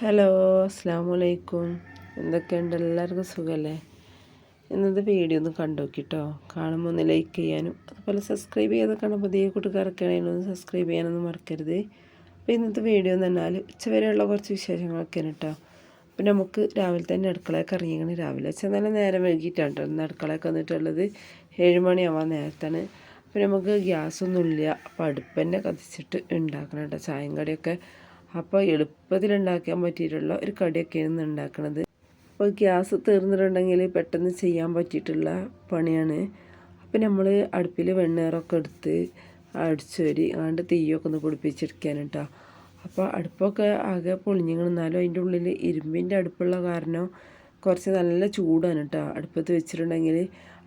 Hello അസ്സാം വലൈക്കും എന്തൊക്കെയുണ്ട്? എല്ലാവർക്കും സുഖമല്ലേ ഇന്നത്തെ വീഡിയോ ഒന്ന് കണ്ടു നോക്കിട്ടോ കാണുമ്പോൾ ഒന്ന് ലൈക്ക് ചെയ്യാനും അതുപോലെ സബ്സ്ക്രൈബ് ചെയ്ത് കാണാൻ പുതിയ കൂട്ടുകാരൊക്കെ ആണെങ്കിലും ഒന്ന് സബ്സ്ക്രൈബ് ചെയ്യാനൊന്നും മറക്കരുത്. അപ്പോൾ ഇന്നത്തെ വീഡിയോ എന്ന് പറഞ്ഞാൽ ഉച്ചവരെയുള്ള കുറച്ച് വിശേഷങ്ങളൊക്കെയാണ് കേട്ടോ അപ്പോൾ നമുക്ക് രാവിലെ തന്നെ അടുക്കളയൊക്കെ ഇറങ്ങിയാണ് രാവിലെ വെച്ചാൽ നല്ല നേരം വൈകിട്ടാണ് കേട്ടോ ഇന്ന് അടുക്കളയൊക്കെ വന്നിട്ടുള്ളത് ഏഴ് മണിയാവാൻ നേരത്താണ്. അപ്പോൾ നമുക്ക് ഗ്യാസൊന്നും ഇല്ല അപ്പോൾ അടുപ്പന്നെ കത്തിച്ചിട്ട് ഉണ്ടാക്കണം കേട്ടോ ചായം കടിയൊക്കെ അപ്പോൾ എളുപ്പത്തിൽ ഉണ്ടാക്കാൻ പറ്റിയിട്ടുള്ള ഒരു കടിയൊക്കെയാണ് ഉണ്ടാക്കുന്നത് അപ്പോൾ ഗ്യാസ് തീർന്നിട്ടുണ്ടെങ്കിൽ പെട്ടെന്ന് ചെയ്യാൻ പറ്റിയിട്ടുള്ള പണിയാണ്. അപ്പോൾ നമ്മൾ അടുപ്പിൽ വെണ്ണേറൊക്കെ എടുത്ത് അടിച്ചു വരി ആണ്ട് തീയൊക്കെ ഒന്ന് പൊടിപ്പിച്ചെടുക്കാൻ കേട്ടോ അപ്പോൾ അടുപ്പൊക്കെ ആകെ പൊളിഞ്ഞിങ്ങണെന്നാലും അതിന്റെ ഉള്ളിൽ ഇരുമ്പിന്റെ അടുപ്പുള്ള കാരണം കുറച്ച് നല്ല ചൂടാണ് കേട്ടോ അടുപ്പത്ത് വെച്ചിട്ടുണ്ടെങ്കിൽ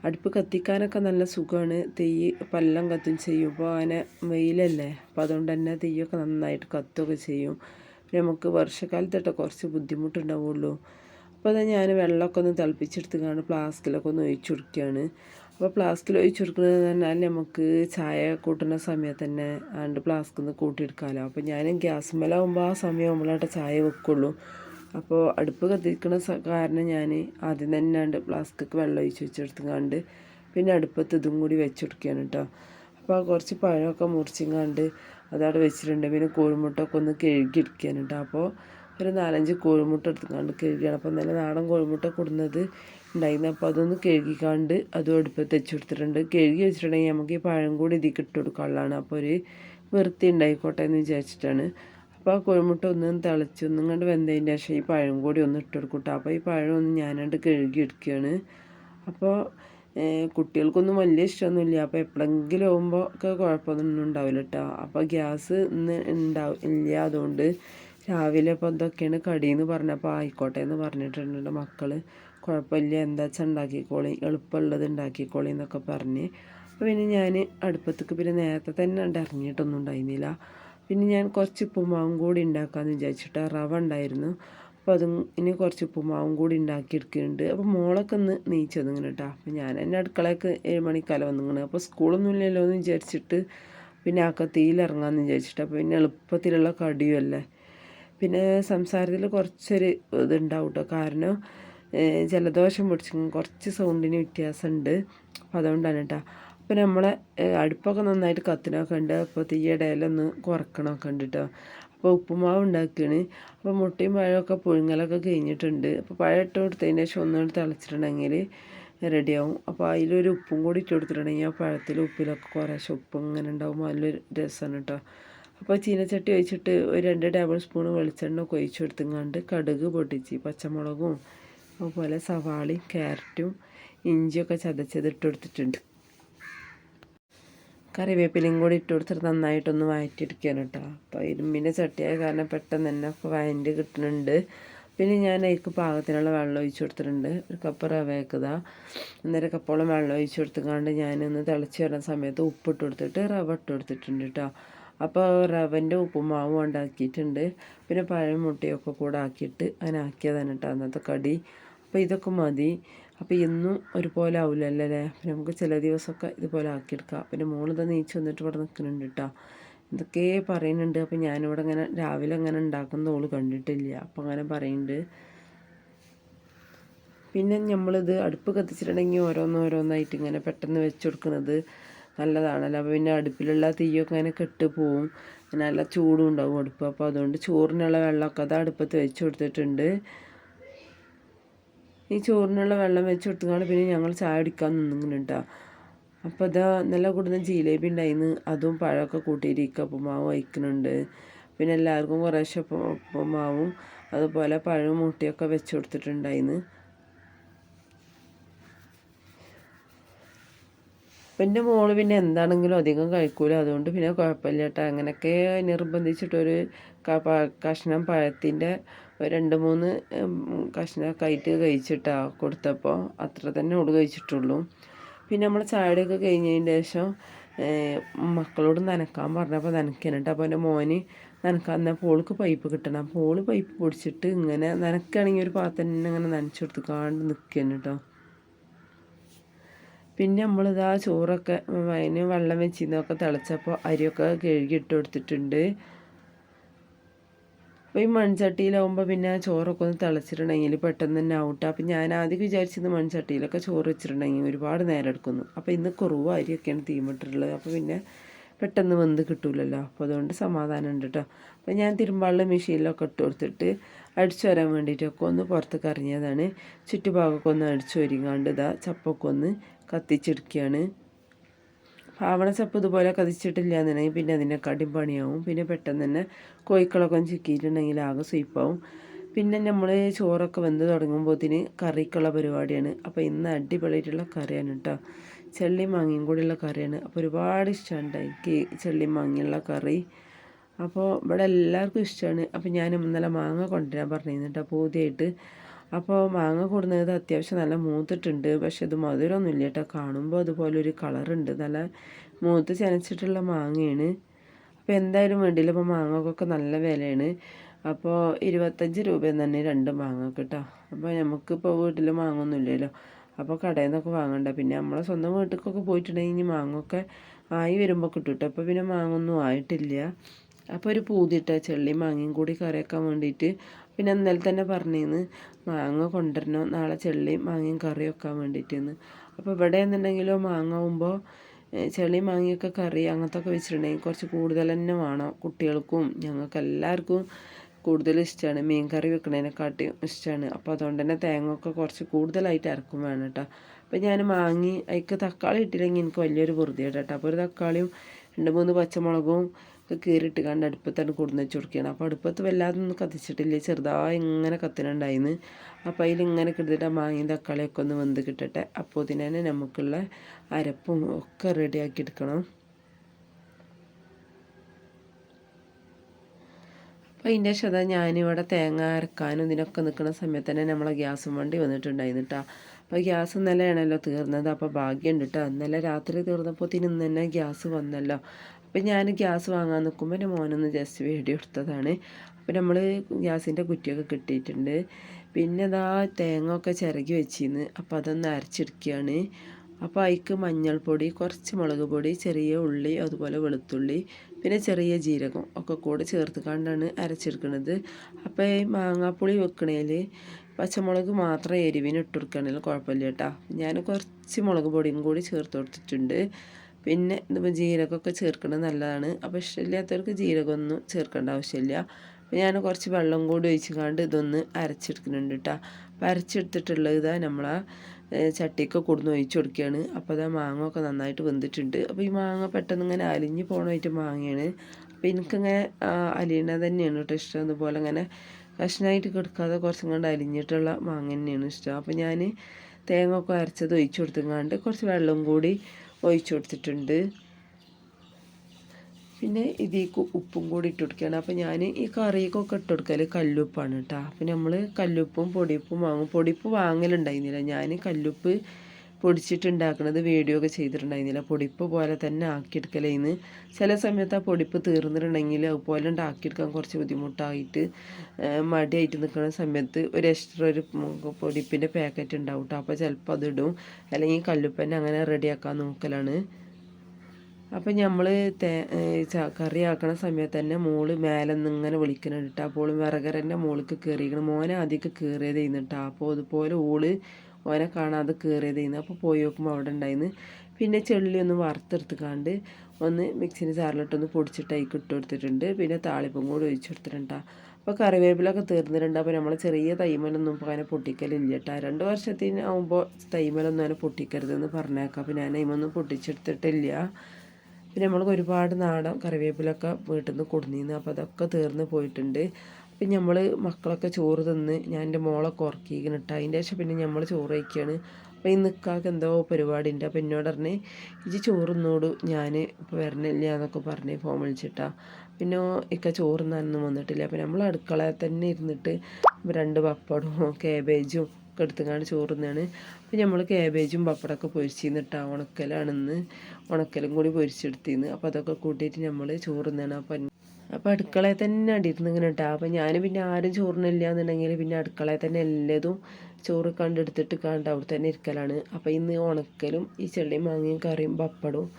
അടുപ്പ് കത്തിക്കാനൊക്കെ നല്ല സുഖമാണ് തെയ്യ് പല്ലം കത്തും ചെയ്യും. ഇപ്പോൾ അങ്ങനെ വെയിലല്ലേ. അപ്പോൾ അതുകൊണ്ട് തന്നെ തെയ്യൊക്കെ നന്നായിട്ട് കത്തുകയൊക്കെ ചെയ്യും. പിന്നെ നമുക്ക് വർഷക്കാലത്തൊട്ട് കുറച്ച് ബുദ്ധിമുട്ടുണ്ടാവുള്ളൂ. അപ്പോൾ അത് ഞാൻ വെള്ളമൊക്കെ ഒന്ന് തിളപ്പിച്ചെടുത്ത് കാണും ഫ്ലാസ്കിലൊക്കെ ഒന്ന് ഒഴിച്ചു കൊടുക്കുകയാണ്. അപ്പോൾ ഫ്ലാസ്കിൽ ഒഴിച്ചു കൊടുക്കുന്നത് പറഞ്ഞാൽ നമുക്ക് ചായ കൂട്ടുന്ന സമയത്ത് തന്നെ ആണ്ട് ഫ്ലാസ്കിൽ നിന്ന് കൂട്ടിയെടുക്കാമല്ലോ അപ്പോൾ ഞാൻ ഗ്യാസ് മേലാവുമ്പോൾ ആ സമയം നമ്മളായിട്ട് ചായ വെക്കുള്ളൂ. അപ്പോൾ അടുപ്പ് കത്തിക്കുന്ന കാരണം ഞാൻ ആദ്യം തന്നെ ഉണ്ട് ഫ്ലാസ്ക്കൊക്കെ വെള്ളം ഒഴിച്ച് വെച്ചെടുത്തുങ്ങാണ്ട് പിന്നെ അടുപ്പത്ത് ഇതും കൂടി വെച്ചെടുക്കുകയാണ് കേട്ടോ അപ്പോൾ കുറച്ച് പഴമൊക്കെ മുറിച്ചിങ്ങാണ്ട് അതവിടെ വെച്ചിട്ടുണ്ട്. പിന്നെ കോഴിമുട്ടൊക്കെ ഒന്ന് കഴുകിയെടുക്കുകയാണ് കേട്ടോ അപ്പോൾ ഒരു നാലഞ്ച് കോഴിമുട്ട എടുത്തുകൊണ്ട് കഴുകിയാണ്. അപ്പോൾ നല്ല നാടൻ കോഴിമുട്ട കൊടുന്നത് ഉണ്ടായിരുന്നു. അപ്പോൾ അതൊന്ന് കഴുകിക്കാണ്ട് അതും അടുപ്പത്ത് വെച്ച് കൊടുത്തിട്ടുണ്ട് കഴുകി വെച്ചിട്ടുണ്ടെങ്കിൽ നമുക്ക് ഈ പഴം കൂടി ഇതിൽ ഇട്ട് കൊടുക്കാനുള്ളതാണ്. അപ്പോൾ ഒരു വൃത്തി ഉണ്ടായിക്കോട്ടെ എന്ന് വിചാരിച്ചിട്ടാണ്. അപ്പോൾ ആ കുഴിമുട്ട ഒന്ന് തിളച്ച് ഒന്നും കണ്ട് വെന്തതിന്റെ ശേഷം ഈ പഴം കൂടി ഒന്ന് ഇട്ട് കൊടുക്കട്ടോ അപ്പോൾ ഈ പഴം ഒന്ന് ഞാനണ്ട് കഴുകി എടുക്കുകയാണ് അപ്പോൾ കുട്ടികൾക്കൊന്നും വലിയ ഇഷ്ടമൊന്നുമില്ല അപ്പോൾ എപ്പോഴെങ്കിലും ആകുമ്പോൾ ഒക്കെ കുഴപ്പമൊന്നും ഉണ്ടാവില്ല കേട്ടോ അപ്പോൾ ഗ്യാസ് ഇന്ന് ഉണ്ടാവും ഇല്ല അതുകൊണ്ട് രാവിലെ ഇപ്പോൾ എന്തൊക്കെയാണ് കടിയെന്ന് പറഞ്ഞപ്പോൾ ആയിക്കോട്ടെ എന്ന് പറഞ്ഞിട്ടുണ്ട് മക്കൾ കുഴപ്പമില്ല. എന്താ വെച്ചാൽ ഉണ്ടാക്കിക്കോളി എളുപ്പമുള്ളത് ഉണ്ടാക്കിക്കോളി എന്നൊക്കെ പറഞ്ഞ്. അപ്പോൾ പിന്നെ ഞാൻ അടുപ്പത്തേക്ക് പിന്നെ നേരത്തെ തന്നെ ഇറങ്ങിയിട്ടൊന്നും ഉണ്ടായിരുന്നില്ല. പിന്നെ ഞാൻ കുറച്ച് ഉപ്പുമാവും കൂടി ഉണ്ടാക്കാമെന്ന് വിചാരിച്ചിട്ട് റവ ഉണ്ടായിരുന്നു. അപ്പോൾ അതും ഇനി കുറച്ച് ഉപ്പുമാവും കൂടി ഉണ്ടാക്കിയെടുക്കുന്നുണ്ട്. അപ്പോൾ മോളൊക്കെ ഒന്ന് നീച്ച് വന്നിങ്ങനെ കേട്ടോ അപ്പോൾ ഞാൻ എന്റെ അടുക്കളയൊക്കെ ഏഴ് മണിക്കാലം വന്നിങ്ങനെ അപ്പോൾ സ്കൂളൊന്നും ഇല്ലല്ലോ എന്ന് വിചാരിച്ചിട്ട് പിന്നെ ആക്ക തീയിലിറങ്ങാമെന്ന് വിചാരിച്ചിട്ട്. അപ്പോൾ പിന്നെ എളുപ്പത്തിലുള്ള കടിയുമല്ലേ. പിന്നെ സംസാരത്തിൽ കുറച്ചൊരു ഇതുണ്ടാവും കേട്ടോ കാരണം ജലദോഷം പിടിച്ചു കുറച്ച് സൗണ്ടിന് വ്യത്യാസമുണ്ട്. അപ്പോൾ അതുകൊണ്ടാണ് കേട്ടോ അപ്പോൾ നമ്മളെ അടുപ്പൊക്കെ നന്നായിട്ട് കത്തിനൊക്കെ ഉണ്ട് അപ്പോൾ തീയുടെ ഇലൊന്ന് കുറക്കണമൊക്കെ ഉണ്ട് കേട്ടോ അപ്പോൾ ഉപ്പുമാവ് ഉണ്ടാക്കുകയാണ് അപ്പോൾ മുട്ടയും പഴമൊക്കെ പുഴുങ്ങലൊക്കെ കഴിഞ്ഞിട്ടുണ്ട്. അപ്പോൾ പഴം ഇട്ട് കൊടുത്തതിന് ശേഷം ഒന്നുകൂടി തിളച്ചിട്ടുണ്ടെങ്കിൽ റെഡിയാവും. അപ്പോൾ അതിലൊരു ഉപ്പും കൂടി ഇട്ട് കൊടുത്തിട്ടുണ്ടെങ്കിൽ ആ പഴത്തിൽ ഉപ്പിലൊക്കെ കുറേശ്ശെ ഉപ്പ് ഇങ്ങനെ ഉണ്ടാകുമ്പോൾ നല്ലൊരു രസമാണ് കേട്ടോ അപ്പോൾ ചീനച്ചട്ടി ഒഴിച്ചിട്ട് ഒരു രണ്ട് ടേബിൾ സ്പൂൺ വെളിച്ചെണ്ണ ഒക്കെ ഒഴിച്ചു കൊടുത്തുങ്ങാണ്ട് കടുക് പൊട്ടിച്ച് പച്ചമുളകും അതുപോലെ സവാളയും ക്യാരറ്റും ഇഞ്ചിയൊക്കെ ചതച്ചത് ഇട്ട് കൊടുത്തിട്ടുണ്ട്. കറിവേപ്പിലയും കൂടി ഇട്ട് കൊടുത്തിട്ട് നന്നായിട്ടൊന്ന് വഴറ്റിയെടുക്കാൻ കേട്ടോ. അപ്പോൾ ഇരുമ്പിന്റെ ചട്ടിയായ കാരണം പെട്ടെന്ന് തന്നെ വഴന്റെ കിട്ടുന്നുണ്ട് പിന്നെ ഞാൻ അതിക്ക് പാകത്തിനുള്ള വെള്ളം ഒഴിച്ച് കൊടുത്തിട്ടുണ്ട്. ഒരു കപ്പ് റവയ്ക്കത അന്നേരം കപ്പോളം വെള്ളം ഒഴിച്ച് കൊടുത്തുകൊണ്ട് ഞാനൊന്ന് തിളച്ച് വരുന്ന സമയത്ത് ഉപ്പിട്ട് കൊടുത്തിട്ട് റവ ഇട്ട് കൊടുത്തിട്ടുണ്ട് കേട്ടോ. അപ്പോൾ റവന്റെ ഉപ്പുമാവും ഉണ്ടാക്കിയിട്ടുണ്ട്. പിന്നെ പഴം മുട്ടയൊക്കെ കൂടെ ആക്കിയിട്ട് അങ്ങനെ ആക്കിയതാണ് കേട്ടോ അന്നത്തെ കടി. അപ്പോൾ ഇതൊക്കെ മതി. അപ്പോൾ ഇന്നും ഒരുപോലെ ആവില്ലല്ലോ അല്ലേ നമുക്ക് ചില ദിവസമൊക്കെ ഇതുപോലെ ആക്കിയെടുക്കാം. പിന്നെ മോളിത് നീച്ച് വന്നിട്ട് ഇവിടെ നിൽക്കുന്നുണ്ട് കേട്ടോ എന്തൊക്കെ പറയുന്നുണ്ട്. അപ്പോൾ ഞാനിവിടെ ഇങ്ങനെ രാവിലെ അങ്ങനെ ഉണ്ടാക്കുന്ന ഓൾ കണ്ടിട്ടില്ല. അപ്പോൾ അങ്ങനെ പറയുന്നുണ്ട്. പിന്നെ നമ്മളിത് അടുപ്പ് കത്തിച്ചിട്ടുണ്ടെങ്കിൽ ഓരോന്നോരോന്നായിട്ട് ഇങ്ങനെ പെട്ടെന്ന് വെച്ച് കൊടുക്കുന്നത് നല്ലതാണല്ലോ. അപ്പോൾ പിന്നെ അടുപ്പിലുള്ള തീയൊക്കെ അങ്ങനെ കെട്ട് പോവും. നല്ല ചൂടും ഉണ്ടാവും അടുപ്പ്. അപ്പോൾ അതുകൊണ്ട് ചോറിനുള്ള വെള്ളമൊക്കെ അത് അടുപ്പത്ത് വെച്ച് കൊടുത്തിട്ടുണ്ട്. ഈ ചോറിനുള്ള വെള്ളം വെച്ച് കൊടുത്തുകൊണ്ട് പിന്നെ ഞങ്ങൾ ചായ അടിക്കാൻ നിന്നിങ്ങനെ അപ്പോൾ ഇതാ നല്ല കൂടുന്ന ജിലേബി ഉണ്ടായിരുന്നു അതും പഴമൊക്കെ കൂട്ടിയിരിക്കുക മാവ് വയ്ക്കുന്നുണ്ട്. പിന്നെ എല്ലാവർക്കും കുറേശ്ശെ ഉപ്പുമാവും. അതുപോലെ പഴവും മുട്ടിയൊക്കെ വെച്ച് കൊടുത്തിട്ടുണ്ടായിരുന്നു എന്റെ മോൾ പിന്നെ എന്താണെങ്കിലും അധികം കഴിക്കൂല. അതുകൊണ്ട് പിന്നെ കുഴപ്പമില്ല കേട്ടോ അങ്ങനെയൊക്കെ നിർബന്ധിച്ചിട്ടൊരു കഷ്ണം പഴത്തിന്റെ രണ്ട് മൂന്ന് കഷ്ണമൊക്കെ ആയിട്ട് കഴിച്ചിട്ടാ കൊടുത്തപ്പോൾ അത്ര തന്നെ ഓട് കഴിച്ചിട്ടുള്ളൂ. പിന്നെ നമ്മൾ ചായയുടെയൊക്കെ കഴിഞ്ഞതിന് ശേഷം മക്കളോട് നനക്കാൻ പറഞ്ഞപ്പോൾ നനക്കാനിട്ട് അപ്പോൾ എന്റെ മോന് നനക്കാൻ എന്നാൽ പോൾക്ക് പൈപ്പ് കിട്ടണം. ഓൾ പൈപ്പ് പൊടിച്ചിട്ട് ഇങ്ങനെ നനക്കുകയാണെങ്കിൽ ഒരു പാത്രം തന്നെ ഇങ്ങനെ നനച്ചു കൊടുത്ത് കാണ്ട് നിൽക്കുകയാണ് കേട്ടോ പിന്നെ നമ്മളിതാ ചോറൊക്കെ അതിന് വെള്ളം വെച്ചിരുന്നൊക്കെ തിളച്ചപ്പോൾ അരിയൊക്കെ കഴുകി ഇട്ട് കൊടുത്തിട്ടുണ്ട്. അപ്പോൾ ഈ മൺചട്ടിയിലാവുമ്പോൾ പിന്നെ ആ ചോറൊക്കെ ഒന്ന് തിളച്ചിട്ടുണ്ടെങ്കിൽ പെട്ടെന്ന് തന്നെ ഔട്ട് അപ്പം ഞാൻ ആദ്യം വിചാരിച്ചത് മൺചട്ടിയിലൊക്കെ ചോറ് വെച്ചിട്ടുണ്ടെങ്കിൽ ഒരുപാട് നേരം എടുക്കുന്നു. അപ്പോൾ ഇന്ന് കുറവ് അരിയൊക്കെയാണ് തീമിട്ടിട്ടുള്ളത് അപ്പോൾ പിന്നെ പെട്ടെന്ന് വെന്ത് കിട്ടൂലല്ലോ. അപ്പോൾ അതുകൊണ്ട് സമാധാനം ഉണ്ട് കേട്ടോ അപ്പോൾ ഞാൻ തിരുമ്പാളിലെ മെഷീനിലൊക്കെ ഇട്ട് കൊടുത്തിട്ട് അടിച്ചു വരാൻ വേണ്ടിയിട്ടൊക്കെ ഒന്ന് പുറത്തേക്ക് ഇറങ്ങിയതാണ്. ചുറ്റുഭാഗമൊക്കെ ഒന്ന് അടിച്ചു ഒരുങ്ങാണ്ട് ഇതാ ചപ്പൊക്കെ ഒന്ന് കത്തിച്ചെടുക്കുകയാണ്. ആവണ ചപ്പ് ഇതുപോലെ കതിച്ചിട്ടില്ല എന്നുണ്ടെങ്കിൽ പിന്നെ അതിന്റെ കടിപ്പണിയാവും പിന്നെ പെട്ടെന്ന് തന്നെ കോഴിക്കളൊക്കെ ചിക്കിയിട്ടുണ്ടെങ്കിൽ ആകെ സ്വീപ്പാവും. പിന്നെ നമ്മൾ ചോറൊക്കെ വെന്ത് തുടങ്ങുമ്പോഴത്തേന് കറിക്കുള്ള പരിപാടിയാണ്. അപ്പോൾ ഇന്ന് അടിപൊളിയായിട്ടുള്ള കറിയാണ് കേട്ടോ ചെള്ളി മാങ്ങയും കൂടിയുള്ള കറിയാണ്. അപ്പോൾ ഒരുപാട് ഇഷ്ടമാണ് എനിക്ക് ചെള്ളി മാങ്ങയുള്ള കറി. അപ്പോൾ ഇവിടെ എല്ലാവർക്കും ഇഷ്ടമാണ് അപ്പോൾ ഞാൻ ഇന്നലെ മാങ്ങ കൊണ്ടുവരാൻ പറഞ്ഞിരുന്നു കേട്ടോ പൂതിയായിട്ട് അപ്പോൾ മാങ്ങ കൂടുന്നത് അത്യാവശ്യം നല്ല മൂത്തിട്ടുണ്ട്. പക്ഷെ ഇത് മധുരമൊന്നുമില്ല കേട്ടോ. കാണുമ്പോൾ അതുപോലെ ഒരു കളറുണ്ട്. നല്ല മൂത്ത് ചനച്ചിട്ടുള്ള മാങ്ങയാണ്. അപ്പോൾ എന്തായാലും വേണ്ടിയില്ല അപ്പോൾ മാങ്ങക്കൊക്കെ നല്ല വിലയാണ്. അപ്പോൾ ഇരുപത്തഞ്ച് രൂപ തന്നെ രണ്ട് മാങ്ങ കേട്ടോ അപ്പോൾ നമുക്കിപ്പോൾ വീട്ടിൽ മാങ്ങൊന്നുമില്ലല്ലോ അപ്പോൾ കടയിൽ നിന്നൊക്കെ വാങ്ങണ്ട. പിന്നെ നമ്മളെ സ്വന്തം വീട്ടിലേക്കൊക്കെ പോയിട്ടുണ്ടെങ്കിൽ ഇനി മാങ്ങൊക്കെ ആയി വരുമ്പോൾ കിട്ടും കേട്ടോ അപ്പോൾ പിന്നെ മാങ്ങൊന്നും ആയിട്ടില്ല. അപ്പോൾ ഒരു പൂതിട്ട ചെള്ളി മാങ്ങയും കൂടി കറിയാക്കാൻ വേണ്ടിയിട്ട് പിന്നെ ഇന്നലെ തന്നെ പറഞ്ഞിരുന്നു മാങ്ങ കൊണ്ടുവരണം നാളെ ചെള്ളിയും മാങ്ങയും കറി വെക്കാൻ വേണ്ടിയിട്ടെന്ന്. അപ്പോൾ ഇവിടെ എന്നുണ്ടെങ്കിലോ മാങ്ങ ആകുമ്പോൾ ചെളി മാങ്ങയൊക്കെ കറി അങ്ങനത്തെ ഒക്കെ വെച്ചിട്ടുണ്ടെങ്കിൽ കുറച്ച് കൂടുതൽ തന്നെ വേണം കുട്ടികൾക്കും ഞങ്ങൾക്ക് എല്ലാവർക്കും കൂടുതൽ ഇഷ്ടമാണ് മീൻ കറി വെക്കണതിനെക്കാട്ടി ഇഷ്ടമാണ് അപ്പോൾ അതുകൊണ്ട് തന്നെ തേങ്ങ ഒക്കെ കുറച്ച് കൂടുതലായിട്ട് ഇറക്കും വേണം കേട്ടോ. അപ്പോൾ ഞാൻ മാങ്ങി അതിക്ക് തക്കാളി ഇട്ടില്ലെങ്കിൽ എനിക്ക് വലിയൊരു വെറുതെ കേട്ടോ. അപ്പോൾ ഒരു തക്കാളിയും രണ്ട് മൂന്ന് പച്ചമുളകും ഒക്കെ കീറിയിട്ട് കണ്ട് അടുപ്പത്താണ് കൊടുന്ന് വെച്ച് കൊടുക്കുകയാണ്. അപ്പോൾ അടുപ്പത്ത് വല്ലാതൊന്നും കത്തിച്ചിട്ടില്ല. ചെറുതായി ഇങ്ങനെ കത്തിനുണ്ടായിന്ന്. അപ്പോൾ അതിലിങ്ങനെ ആ മാങ്ങയും തക്കാളിയൊക്കെ ഒന്ന് വെന്ത് കിട്ടട്ടെ. അപ്പോൾ ഇതിനെ നമുക്കുള്ള അരപ്പും ഒക്കെ റെഡിയാക്കി എടുക്കണം. അപ്പോൾ അതിന്റെ ശത ഞാനിവിടെ തേങ്ങ അരക്കാനും ഇതിനൊക്കെ നിൽക്കുന്ന സമയത്ത് തന്നെ നമ്മളെ ഗ്യാസും വണ്ടി വന്നിട്ടുണ്ടായിരുന്നു കേട്ടോ അപ്പോൾ ഗ്യാസ് ഇന്നലെയാണല്ലോ തീർന്നത്. അപ്പോൾ ഭാഗ്യമുണ്ട് കേട്ടോ ഇന്നലെ രാത്രി തീർന്നപ്പോൾ ഇന്ന് തന്നെ ഗ്യാസ് വന്നല്ലോ. അപ്പം ഞാൻ ഗ്യാസ് വാങ്ങാൻ നിൽക്കുമ്പോൾ എന്റെ മോനൊന്ന് ജസ്റ്റ് വീഡിയോ എടുത്തതാണ്. അപ്പം നമ്മൾ ഗ്യാസിന്റെ കുറ്റിയൊക്കെ കിട്ടിയിട്ടുണ്ട്. പിന്നെ അതാ തേങ്ങ ഒക്കെ ചിരകി വെച്ചിന്ന്. അപ്പോൾ അതൊന്ന് അരച്ചെടുക്കുകയാണ്. അപ്പോൾ അതിക്ക് മഞ്ഞൾപ്പൊടി കുറച്ച് മുളക് പൊടി ചെറിയ ഉള്ളി അതുപോലെ വെളുത്തുള്ളി പിന്നെ ചെറിയ ജീരകം ഒക്കെ കൂടെ ചേർത്ത് കണ്ടാണ് അരച്ചെടുക്കുന്നത് അപ്പോൾ ഈ മാങ്ങാപ്പുളി വെക്കണേൽ പച്ചമുളക് മാത്രം എരിവിന് ഇട്ട് കൊടുക്കണേൽ കുഴപ്പമില്ല കേട്ടോ. ഞാൻ കുറച്ച് മുളക് പൊടിയും കൂടി ചേർത്ത് കൊടുത്തിട്ടുണ്ട്. പിന്നെ ഇതിപ്പോൾ ജീരകമൊക്കെ ചേർക്കുന്നത് നല്ലതാണ്. അപ്പോൾ ഇഷ്ടമില്ലാത്തവർക്ക് ജീരകമൊന്നും ചേർക്കേണ്ട ആവശ്യമില്ല. അപ്പോൾ ഞാൻ കുറച്ച് വെള്ളം കൂടി ഒഴിച്ചുകൊണ്ട് ഇതൊന്ന് അരച്ചെടുക്കുന്നുണ്ട് കേട്ടോ അപ്പോൾ അരച്ചെടുത്തിട്ടുള്ളത് ഇതാ നമ്മളാ ചട്ടിയൊക്കെ കൊടുന്ന് ഒഴിച്ചു കൊടുക്കുകയാണ്. അപ്പോൾ അതാ മാങ്ങ ഒക്കെ നന്നായിട്ട് വെന്തിട്ടുണ്ട്. അപ്പോൾ ഈ മാങ്ങ പെട്ടെന്ന് ഇങ്ങനെ അലിഞ്ഞ് പോകണമായിട്ട് മാങ്ങയാണ്. അപ്പോൾ എനിക്കിങ്ങനെ അലിയണത് തന്നെയാണ് കേട്ടോ ഇഷ്ടം. അതുപോലെ അങ്ങനെ കഷ്ണമായിട്ട് കിടക്കാതെ കുറച്ചും കൊണ്ട് അലിഞ്ഞിട്ടുള്ള മാങ്ങ തന്നെയാണ് ഇഷ്ടം. അപ്പോൾ ഞാൻ തേങ്ങ ഒക്കെ അരച്ചത് ഒഴിച്ച് കണ്ട് കുറച്ച് വെള്ളം കൂടി ഒഴിച്ചു കൊടുത്തിട്ടുണ്ട്. പിന്നെ ഇതിലേക്ക് ഉപ്പും കൂടി ഇട്ട് കൊടുക്കുകയാണ്. അപ്പോൾ ഞാൻ ഈ കറിക്കൊക്കെ ഇട്ട് കൊടുക്കൽ കല്ലുപ്പാണ് കേട്ടോ അപ്പം നമ്മൾ കല്ലുപ്പും പൊടിയുപ്പും വാങ്ങും. പൊടിപ്പ് വാങ്ങലുണ്ടായിരുന്നില്ല. ഞാൻ കല്ലുപ്പ് പൊടിച്ചിട്ടുണ്ടാക്കുന്നത് വീഡിയോ ഒക്കെ ചെയ്തിട്ടുണ്ടായിരുന്നില്ല. പൊടിപ്പ് പോലെ തന്നെ ആക്കിയെടുക്കലേന്ന്. ചില സമയത്ത് ആ പൊടിപ്പ് തീർന്നിട്ടുണ്ടെങ്കിൽ അതുപോലെ ഉണ്ടാക്കിയെടുക്കാൻ കുറച്ച് ബുദ്ധിമുട്ടായിട്ട് മടിയായിട്ട് നിൽക്കുന്ന സമയത്ത് ഒരു എക്സ്ട്രാ ഒരു പൊടിപ്പിന്റെ പാക്കറ്റ് ഉണ്ടാവും കേട്ടോ അപ്പോൾ ചിലപ്പോൾ അതിടും അല്ലെങ്കിൽ കല്ലുപ്പന്നെ അങ്ങനെ റെഡിയാക്കാൻ നോക്കലാണ്. അപ്പം നമ്മൾ തേ കറി ആക്കണ സമയത്ത് തന്നെ മോൾ മേലെ നിന്ന് ഇങ്ങനെ വിളിക്കുന്നുണ്ട് അപ്പോൾ വിറകരന്റെ മോൾക്ക് കയറിയിരിക്കണം മോനെ ആദ്യമൊക്കെ കയറിയത് ചെയ്യുന്നുട്ടോ അപ്പോൾ അതുപോലെ ഓൾ ഓനെ കാണാതെ കയറിയതായിരുന്നു അപ്പോൾ പോയി നോക്കുമ്പോൾ അവിടെ ഉണ്ടായിരുന്നു പിന്നെ ചെള്ളി ഒന്ന് വറുത്തെടുത്തുകാണ്ട് ഒന്ന് മിക്സിന് ചാറിലിട്ടൊന്ന് പൊടിച്ചിട്ട് അതിൽ ഇട്ട് കൊടുത്തിട്ടുണ്ട്. പിന്നെ താളിപ്പും കൂടി ഒഴിച്ചു കൊടുത്തിട്ടുണ്ടാ അപ്പോൾ കറിവേപ്പിലൊക്കെ തീർന്നിട്ടുണ്ട്. അപ്പോൾ നമ്മൾ ചെറിയ തൈമലൊന്നും ഇപ്പോൾ അങ്ങനെ പൊട്ടിക്കലില്ല കേട്ടോ രണ്ട് വർഷത്തിന് ആകുമ്പോൾ തൈമലൊന്നും അങ്ങനെ പൊട്ടിക്കരുതെന്ന് പറഞ്ഞേക്കാം. അപ്പോൾ ഞാൻ അതിമൊന്നും പൊട്ടിച്ചെടുത്തിട്ടില്ല. പിന്നെ നമ്മൾക്ക് ഒരുപാട് നാടൻ കറിവേപ്പിലൊക്കെ വീട്ടിൽ നിന്ന് കൊടുന്നിരുന്നു അപ്പോൾ അതൊക്കെ തീർന്ന് പോയിട്ടുണ്ട്. പിന്നെ നമ്മൾ മക്കളൊക്കെ ചോറ് തിന്ന് ഞാൻ എന്റെ മോളൊക്കെ ഉറക്കിയിരിക്കണം കേട്ടോ അതിന്റെ ശേഷം പിന്നെ നമ്മൾ ചോറ് കഴിക്കുകയാണ് അപ്പോൾ ഈ നിൽക്കാക്ക് എന്തോ പരിപാടി ഉണ്ട് അപ്പോൾ എന്നോട് പറഞ്ഞ് ഇജ് ചോറുന്നോട് ഞാൻ ഇപ്പോൾ വരണില്ല എന്നൊക്കെ പറഞ്ഞ് ഫോൺ വിളിച്ചിട്ടാ. പിന്നെ ഇക്ക ചോറ് നന്നും വന്നിട്ടില്ല. അപ്പോൾ നമ്മൾ അടുക്കളയിൽ തന്നെ ഇരുന്നിട്ട് രണ്ട് പപ്പടവും കാബേജും ഒക്കെ എടുത്തുകൊണ്ട് ചോറുന്നാണ് അപ്പോൾ നമ്മൾ കാബേജും പപ്പടമൊക്കെ പൊരിച്ചിരുന്നിട്ടാ ഉണക്കലാണെന്ന്. ഉണക്കലും കൂടി പൊരിച്ചെടുത്തിന്ന്. അപ്പോൾ അതൊക്കെ കൂട്ടിയിട്ട് നമ്മൾ ചോറുന്നാണ് അപ്പം അപ്പോൾ അടുക്കളയിൽ തന്നെ അടിയിരുന്നു ഇങ്ങനെ ഇട്ടാ അപ്പോൾ ഞാൻ പിന്നെ ആരും ചോറിനില്ല എന്നുണ്ടെങ്കിൽ പിന്നെ അടുക്കളയിൽ തന്നെ എല്ലാതും ചോറ് കണ്ടെടുത്തിട്ട് കണ്ട് അവിടെ തന്നെ ഇരിക്കലാണ്. അപ്പോൾ ഇന്ന് ഉണക്കലും ഈ ചെള്ളിയും മാങ്ങയും കറിയും പപ്പടവും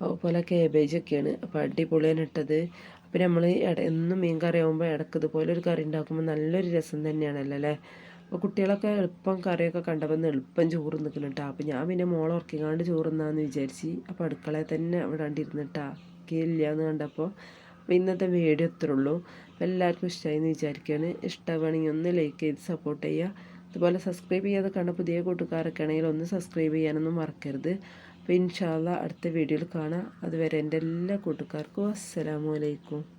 അതുപോലെ കേബേജൊക്കെയാണ് അപ്പോൾ അടിപൊളിയാണ് ഇട്ടത്. അപ്പോൾ നമ്മൾ എന്നും മീൻ കറി ആകുമ്പോൾ ഇടയ്ക്ക് ഇതുപോലെ ഒരു കറി ഉണ്ടാക്കുമ്പോൾ നല്ലൊരു രസം തന്നെയാണല്ലോ അല്ലേ? അപ്പോൾ കുട്ടികളൊക്കെ എളുപ്പം കറിയൊക്കെ കണ്ടപ്പോൾ എളുപ്പം ചോറ് നിൽക്കുന്നുട്ടാ അപ്പോൾ ഞാൻ പിന്നെ മോളെ ഉറക്കിക്കാണ്ട് ചോറ് തിന്നാന്ന് വിചാരിച്ച് അപ്പോൾ അടുക്കളയിൽ തന്നെ അവിടെ ഇരുന്നിട്ടാ ഇല്ല എന്ന് കണ്ടപ്പോൾ അപ്പോൾ ഇന്നത്തെ വീഡിയോ ഇത്രേ അപ്പോൾ എല്ലാവർക്കും ഇഷ്ടമായി എന്ന് വിചാരിക്കുകയാണ്. ഇഷ്ടമാണെങ്കിൽ ഒന്ന് ലൈക്ക് ചെയ്ത് സപ്പോർട്ട് ചെയ്യുക. അതുപോലെ സബ്സ്ക്രൈബ് ചെയ്യാതെ കണ്ട പുതിയ കൂട്ടുകാരൊക്കെ ആണെങ്കിൽ ഒന്ന് സബ്സ്ക്രൈബ് ചെയ്യാനൊന്നും മറക്കരുത്. അപ്പോൾ ഇൻഷാല്ല അടുത്ത വീഡിയോയിൽ കാണാം. അതുവരെ എന്റെ എല്ലാ കൂട്ടുകാർക്കും അസ്സലാമു അലൈക്കും.